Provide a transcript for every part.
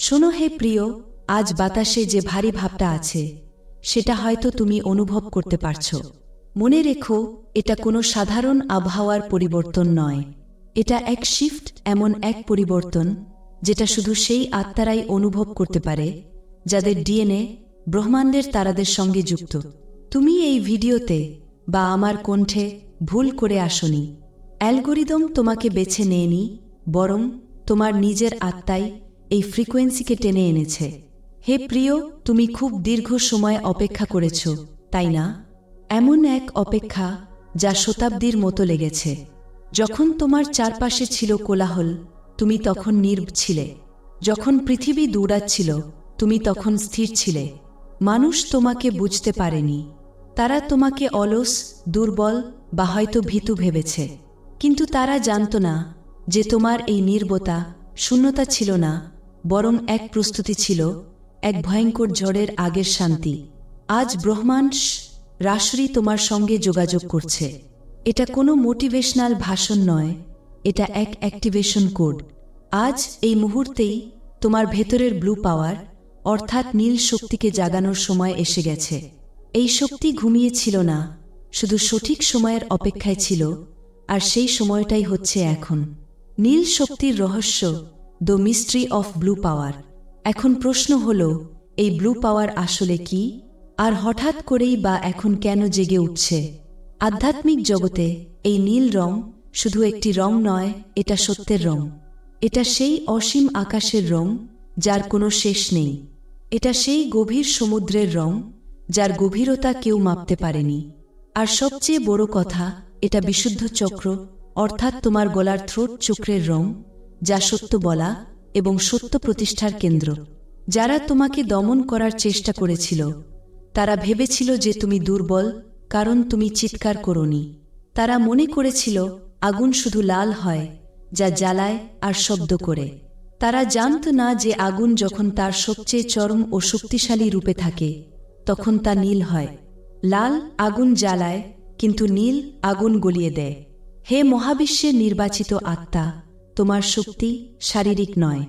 শোনো হে প্রিয়, আজ বাতাসে যে ভারী ভাবটা আছে, সেটা হয়তো তুমি অনুভব করতে পারছ। মনে রেখো, এটা কোনো সাধারণ আবহাওয়ার পরিবর্তন নয়। এটা এক শিফট এমন এক পরিবর্তন, যেটা শুধু সেই আত্মারাই অনুভব করতে পারে, যাদের ডিএনএ ব্রহ্মাণ্ডের তারাদের সঙ্গে যুক্ত। তুমি এই ভিডিওতে বা আমার কণ্ঠে ভুল করে আসনি। অ্যালগোরিদম তোমাকে বেছে নেয়নি, বরং তোমার নিজের আত্মাই এই ফ্রিকোয়েন্সিকে টেনে এনেছে। হে প্রিয়, তুমি খুব দীর্ঘ সময় অপেক্ষা করেছ, তাই না? এমন এক অপেক্ষা যা শতাব্দীর মতো লেগেছে। যখন তোমার চারপাশে ছিল কোলাহল, তুমি তখন নির্ব ছিলে। যখন পৃথিবী দৌড়াচ্ছিল, তুমি তখন স্থির ছিলে। মানুষ তোমাকে বুঝতে পারেনি। তারা তোমাকে অলস, দুর্বল বা হয়তো ভীতু ভেবেছে। কিন্তু তারা জানত না যে তোমার এই নির্বতা, শূন্যতা ছিল না। বরং এক প্রস্তুতি ছিল, এক ভয়ঙ্কর ঝড়ের আগের শান্তি। আজ ব্রহ্মাণ্ড রাশরি তোমার সঙ্গে যোগাযোগ করছে। এটা কোনো মোটিভেশনাল ভাষণ নয়, এটা এক অ্যাক্টিভেশন কোড। আজ এই মুহূর্তেই তোমার ভেতরের ব্লু পাওয়ার, অর্থাৎ নীল শক্তিকে জাগানোর সময় এসে গেছে। এই শক্তি ঘুমিয়েছিল না, শুধু সঠিক সময়ের অপেক্ষায় ছিল, আর সেই সময়টাই হচ্ছে এখন। নীল শক্তির রহস্য the mystery of blue power এখন প্রশ্ন হল, এই ব্লু পাওয়ার আসলে কি? আর হঠাৎ করেই বা এখন কেন জেগে উঠছে? আধ্যাত্মিক জগতে এই নীল রং শুধু একটি রং নয়, এটা সত্যের রং। এটা সেই অসীম আকাশের রং, যার কোনো শেষ নেই। এটা সেই গভীর সমুদ্রের রং, যার গভীরতা কেউ মাপতে পারেনি। আর সবচেয়ে বড় কথা, এটা বিশুদ্ধ চক্র, অর্থাৎ তোমার গলার থ্রোট চক্রের রং যা সত্য বলা এবং সত্য প্রতিষ্ঠার কেন্দ্র। যারা তোমাকে দমন করার চেষ্টা করেছিল, তারা ভেবেছিল যে তুমি দুর্বল, কারণ তুমি চিৎকার করনি। তারা মনে করেছিল, আগুন শুধু লাল হয়, যা জ্বালায় আর শব্দ করে। তারা জানত না যে আগুন যখন তার সবচেয়ে চরম ও শক্তিশালী রূপে থাকে, তখন তা নীল হয়। লাল আগুন জ্বালায়, কিন্তু নীল আগুন গলিয়ে দেয়। হে মহাবিশ্বের নির্বাচিত আত্মা! তোমার শক্তি শারীরিক নয়।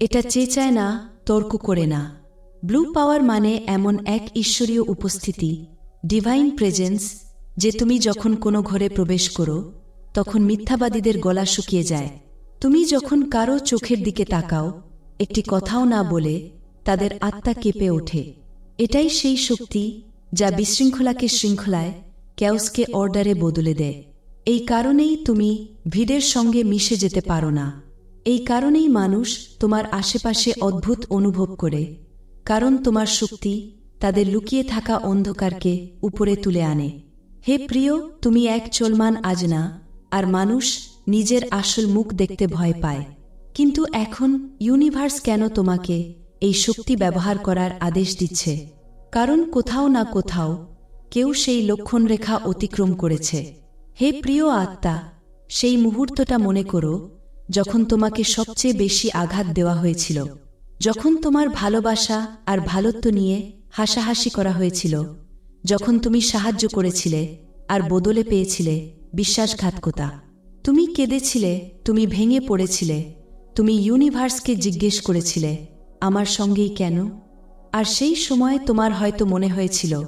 এটা চেঁচায় না, তর্ক করে না। ব্লু পাওয়ার মানে এমন এক ঈশ্বরীয় উপস্থিতি, ডিভাইন প্রেজেন্স, যে তুমি যখন কোনো ঘরে প্রবেশ করো, তখন মিথ্যাবাদীদের গলা শুকিয়ে যায়। তুমি যখন কারও চোখের দিকে তাকাও, একটি কথাও না বলে তাদের আত্মা কেঁপে ওঠে। এটাই সেই শক্তি যা বিশৃঙ্খলাকে শৃঙ্খলায় ক্যাউসকে অর্ডারে বদলে দেয়। এই কারণেই তুমি ভিড়ের সঙ্গে মিশে যেতে পারো না। এই কারণেই মানুষ তোমার আশেপাশে অদ্ভুত অনুভব করে, কারণ তোমার শক্তি তাদের লুকিয়ে থাকা অন্ধকারকে উপরে তুলে আনে। হে প্রিয়, তুমি এক চলমান আজনা, আর মানুষ নিজের আসল মুখ দেখতে ভয় পায়। কিন্তু এখন ইউনিভার্স কেন তোমাকে এই শক্তি ব্যবহার করার আদেশ দিচ্ছে? কারণ কোথাও না কোথাও কেউ সেই লক্ষণরেখা অতিক্রম করেছে। হে প্রিয় আত্মা, সেই মুহূর্তটা মনে করো যখন তোমাকে সবচেয়ে বেশি আঘাত দেওয়া হয়েছিল। যখন তোমার ভালোবাসা আর ভালত্ব নিয়ে হাসাহাসি করা হয়েছিল। যখন তুমি সাহায্য করেছিলে আর বদলে পেয়েছিলে বিশ্বাসঘাতকতা। তুমি কেঁদেছিলে, তুমি ভেঙে পড়েছিলে, তুমি ইউনিভার্সকে জিজ্ঞেস করেছিলে, আমার সঙ্গেই কেন? আর সেই সময় তোমার হয়তো মনে হয়েছিল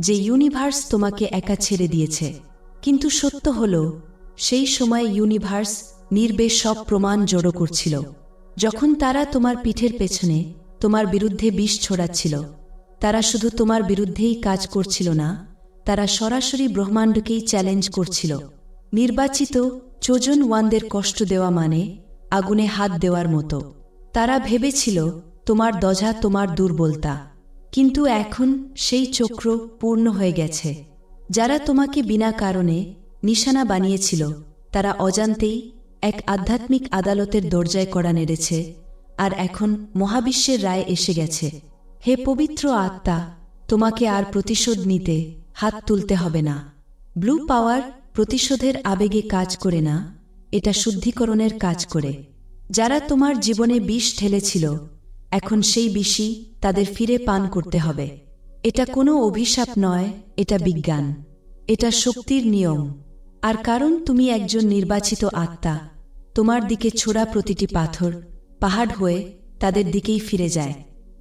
যে ইউনিভার্স তোমাকে একা ছেড়ে দিয়েছে। কিন্তু সত্য হল, সেই সময় ইউনিভার্স নির্বে সব প্রমাণ জড়ো করছিল। যখন তারা তোমার পিঠের পেছনে তোমার বিরুদ্ধে বিষ ছড়াচ্ছিল, তারা শুধু তোমার বিরুদ্ধেই কাজ করছিল না, তারা সরাসরি ব্রহ্মাণ্ডকেই চ্যালেঞ্জ করছিল। নির্বাচিত চোজন ওয়ানদের কষ্ট দেওয়া মানে আগুনে হাত দেওয়ার মতো। তারা ভেবেছিল, তোমার দজা তোমার দুর্বলতা। কিন্তু এখন সেই চক্র পূর্ণ হয়ে গেছে। যারা তোমাকে বিনা কারণে নিশানা বানিয়েছিল, তারা অজান্তেই এক আধ্যাত্মিক আদালতের দরজায় কড়া নেড়েছে আর এখন মহাবিশ্বের রায় এসে গেছে। হে পবিত্র আত্মা, তোমাকে আর প্রতিশোধ নিতে হাত তুলতে হবে না। ব্লু পাওয়ার প্রতিশোধের আবেগে কাজ করে না, এটা শুদ্ধিকরণের কাজ করে। যারা তোমার জীবনে বিষ ঠেলেছিল, এখন সেই বিষই তাদের ফিরে পান করতে হবে। এটা কোনো অভিশাপ নয় এটা বিজ্ঞান। এটা শক্তির নিয়ম। আর কারণ তুমি একজন নির্বাচিত আত্মা। তোমার দিকে ছোড়া প্রতিটি পাথর পাহাড় হয়ে তাদের দিকেই ফিরে যায়।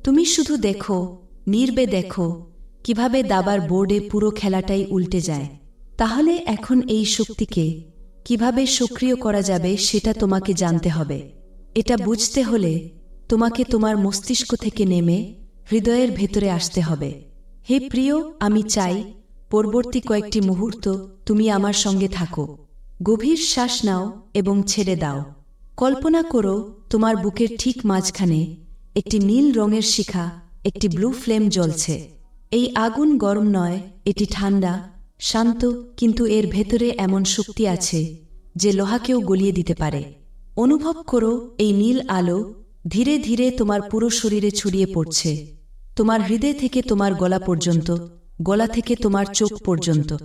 তুমি শুধু দেখো নির্বে দেখো কীভাবে দাবার বোর্ডে পুরো খেলাটাই উল্টে যায়। তাহলে এখন এই শক্তিকে কীভাবে সক্রিয় করা যাবে সেটা তোমাকে জানতে হবে। এটা বুঝতে হলে তোমাকে তোমার মস্তিষ্ক থেকে নেমে হৃদয়ের ভেতরে আসতে হবে হে প্রিয়, আমি চাই পরবর্তী কয়েকটি মুহূর্ত তুমি আমার সঙ্গে থাকো। গভীর শ্বাস নাও এবং ছেড়ে দাও। কল্পনা করো তোমার বুকের ঠিক মাঝখানে একটি নীল রঙের শিখা, একটি ব্লু ফ্লেম জ্বলছে। এই আগুন গরম নয়, এটি ঠান্ডা, শান্ত, কিন্তু এর ভেতরে এমন শক্তি আছে যে লোহাকেও গলিয়ে দিতে পারে। অনুভব করো এই নীল আলো ধীরে ধীরে তোমার পুরো শরীরে ছড়িয়ে পড়ছে। তোমার হৃদয় থেকে তোমার গলা পর্যন্ত, গলা থেকে তোমার চোখ পর্যন্ত।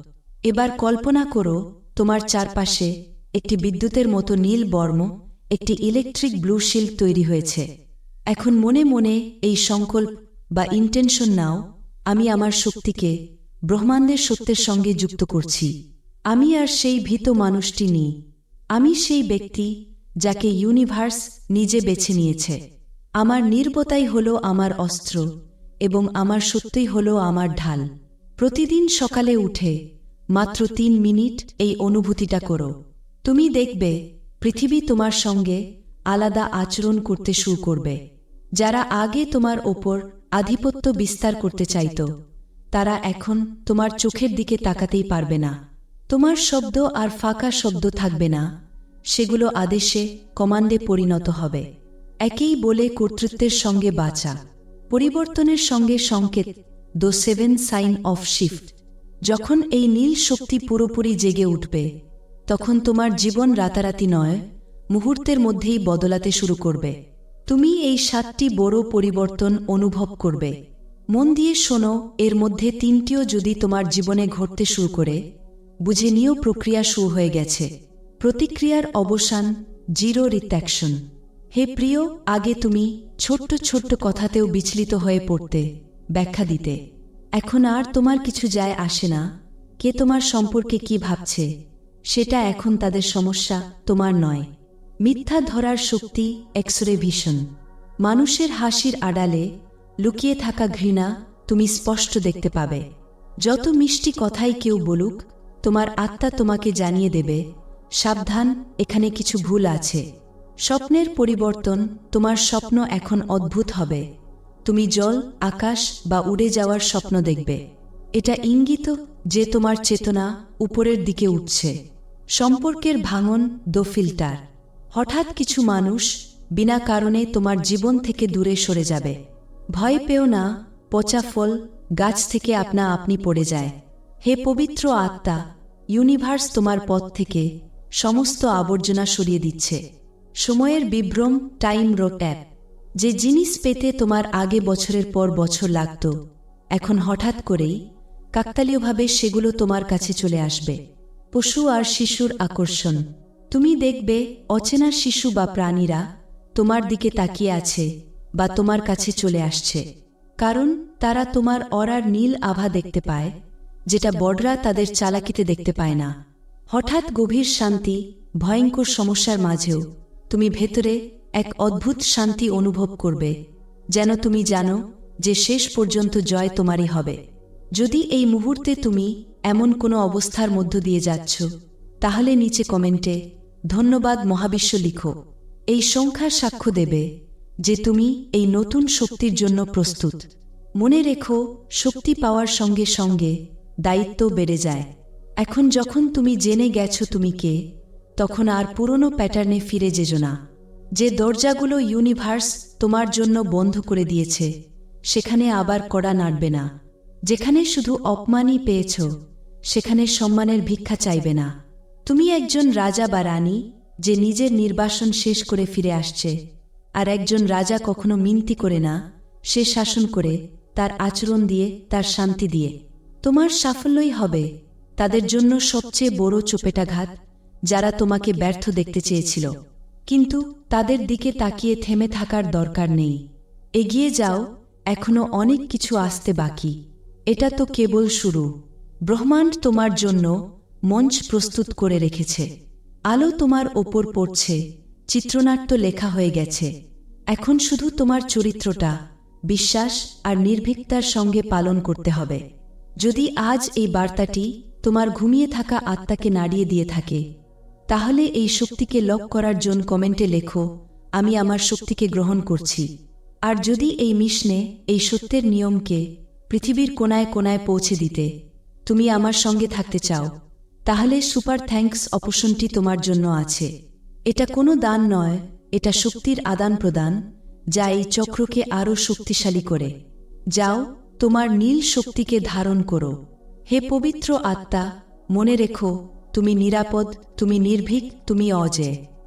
এবার কল্পনা করো, তোমার চারপাশে একটি বিদ্যুতের মতো নীল বর্ম, একটি ইলেকট্রিক ব্লু শিল্ড তৈরি হয়েছে। এখন মনে মনে এই সংকল্প বা ইন্টেনশন নাও, আমি আমার শক্তিকে ব্রহ্মাণ্ডের সত্যের সঙ্গে যুক্ত করছি। আমি আর সেই ভীত মানুষটি নিই। আমি সেই ব্যক্তি যাকে ইউনিভার্স নিজে বেছে নিয়েছে। আমার নির্বতাই হল আমার অস্ত্র। এবং আমার সত্যই হল আমার ঢাল। প্রতিদিন সকালে উঠে, মাত্র তিন মিনিট এই অনুভূতিটা করো। তুমি দেখবে, পৃথিবী তোমার সঙ্গে আলাদা আচরণ করতে শুরু করবে। যারা আগে তোমার ওপর আধিপত্য বিস্তার করতে চাইত, তারা এখন তোমার চোখের দিকে তাকাতেই পারবে না। তোমার শব্দ আর ফাঁকা শব্দ থাকবে না, সেগুলো আদেশে, কমান্ডে পরিণত হবে। একেই বলে কর্তৃত্বের সঙ্গে বাঁচা। পরিবর্তনের সঙ্গে সংকেত the seven sign of shift যখন এই নীল শক্তি পুরোপুরি জেগে উঠবে, তখন তোমার জীবন রাতারাতি নয়, মুহূর্তের মধ্যেই বদলাতে শুরু করবে। তুমি এই সাতটি বড় পরিবর্তন অনুভব করবে। মন দিয়ে শোনো, এর মধ্যে তিনটিও যদি তোমার জীবনে ঘটতে শুরু করে, বুঝে নিয়েও প্রক্রিয়া শুরু হয়ে গেছে। প্রতিক্রিয়ার অবসান জিরো রিত্যাকশন হে প্রিয়, আগে তুমি ছোট্ট ছোট্ট কথাতেও বিচলিত হয়ে পড়তে, ব্যাখ্যা দিতে। এখন আর তোমার কিছু যায় আসে না। কে তোমার সম্পর্কে কি ভাবছে? সেটা এখন তাদের সমস্যা, তোমার নয়। মিথ্যা ধরার শক্তি, এক্সরে ভীষণ। মানুষের হাসির আড়ালে লুকিয়ে থাকা ঘৃণা তুমি স্পষ্ট দেখতে পাবে। যত মিষ্টি কথাই কেউ বলুক, তোমার আত্মা তোমাকে জানিয়ে দেবে, সাবধান, এখানে কিছু ভুল আছে। স্বপ্নের পরিবর্তন তোমার স্বপ্ন এখন অদ্ভুত হবে। তুমি জল, আকাশ বা উড়ে যাওয়ার স্বপ্ন দেখবে। এটা ইঙ্গিত যে তোমার চেতনা উপরের দিকে উঠছে। সম্পর্কের ভাঙন দো ফিল্টার। হঠাৎ কিছু মানুষ বিনা কারণে তোমার জীবন থেকে দূরে সরে যাবে। ভয় পেও না, পচা ফল গাছ থেকে আপনা আপনি পড়ে যায়। হে পবিত্র আত্মা ইউনিভার্স তোমার পথ থেকে সমস্ত আবর্জনা সরিয়ে দিচ্ছে। সময়ের বিভ্রম টাইম রোট্যাপ যে জিনিস পেতে তোমার আগে বছরের পর বছর লাগত, এখন হঠাৎ করেই কাকতালীয়ভাবে সেগুলো তোমার কাছে চলে আসবে। পশু আর শিশুর আকর্ষণ, তুমি দেখবে অচেনা শিশু বা প্রাণীরা তোমার দিকে তাকিয়ে আছে বা তোমার কাছে চলে আসছে। কারণ তারা তোমার অরার নীল আভা দেখতে পায়, যেটা বড়রা তাদের চালাকিতে দেখতে পায় না। হঠাৎ গভীর শান্তি, ভয়ঙ্কর সমস্যার মাঝেও তুমি ভেতরে এক অদ্ভুত শান্তি অনুভব করবে, যেন তুমি জানো যে শেষ পর্যন্ত জয় তোমারই হবে। যদি এই মুহূর্তে তুমি এমন কোনো অবস্থার মধ্য দিয়ে যাচ্ছ, তাহলে নিচে কমেন্টে ধন্যবাদ মহাবিশ্ব লিখো। এই সংখ্যা সাক্ষ্য দেবে যে তুমি এই নতুন শক্তির জন্য প্রস্তুত। মনে রেখো, শক্তি পাওয়ার সঙ্গে সঙ্গে দায়িত্ব বেড়ে যায়। এখন যখন তুমি জেনে গেছো তুমি কে তখন আর পুরনো প্যাটার্নে ফিরে যেজো না। যে দরজাগুলো ইউনিভার্স তোমার জন্য বন্ধ করে দিয়েছে, সেখানে আবার কড়া নাড়বে না। যেখানে শুধু অপমানই পেয়েছ, সেখানে সম্মানের ভিক্ষা চাইবে না। তুমি একজন রাজা বা রানী, যে নিজের নির্বাসন শেষ করে ফিরে আসছে, আর একজন রাজা কখনো মিনতি করে না, সে শাসন করে, তার আচরণ দিয়ে, তার শান্তি দিয়ে। তোমার সাফল্যই হবে, তাদের জন্য সবচেয়ে বড় চোপেটাঘাত যারা তোমাকে ব্যর্থ দেখতে চেয়েছিল। কিন্তু তাদের দিকে তাকিয়ে থেমে থাকার দরকার নেই। এগিয়ে যাও, এখনও অনেক কিছু আসতে বাকি। এটা তো কেবল শুরু। ব্রহ্মাণ্ড তোমার জন্য মঞ্চ প্রস্তুত করে রেখেছে। আলো তোমার ওপর পড়ছে, চিত্রনাট্য লেখা হয়ে গেছে। এখন শুধু তোমার চরিত্রটা, বিশ্বাস আর নির্ভীকতার সঙ্গে পালন করতে হবে। যদি আজ এই বার্তাটি তোমার ঘুমিয়ে থাকা আত্মাকে নাড়িয়ে দিয়ে থাকে তাহলে এই শক্তিকে লক করার জন্য কমেন্টে লেখো, আমি আমার শক্তিকে গ্রহণ করছি। আর যদি এই মিশনে এই সত্যের নিয়মকে পৃথিবীর কোনায় কোনায় পৌঁছে দিতে তুমি আমার সঙ্গে থাকতে চাও, তাহলে সুপার থ্যাঙ্কস অপশনটি তোমার জন্য আছে। এটা কোনো দান নয়, এটা শক্তির আদান প্রদান, যা এই চক্রকে আরও শক্তিশালী করে। যাও, তোমার নীল শক্তিকে ধারণ করো। হে পবিত্র আত্মা, মনে রেখো তুমি নিরাপদ তুমি নির্ভীক তুমি অজেয়।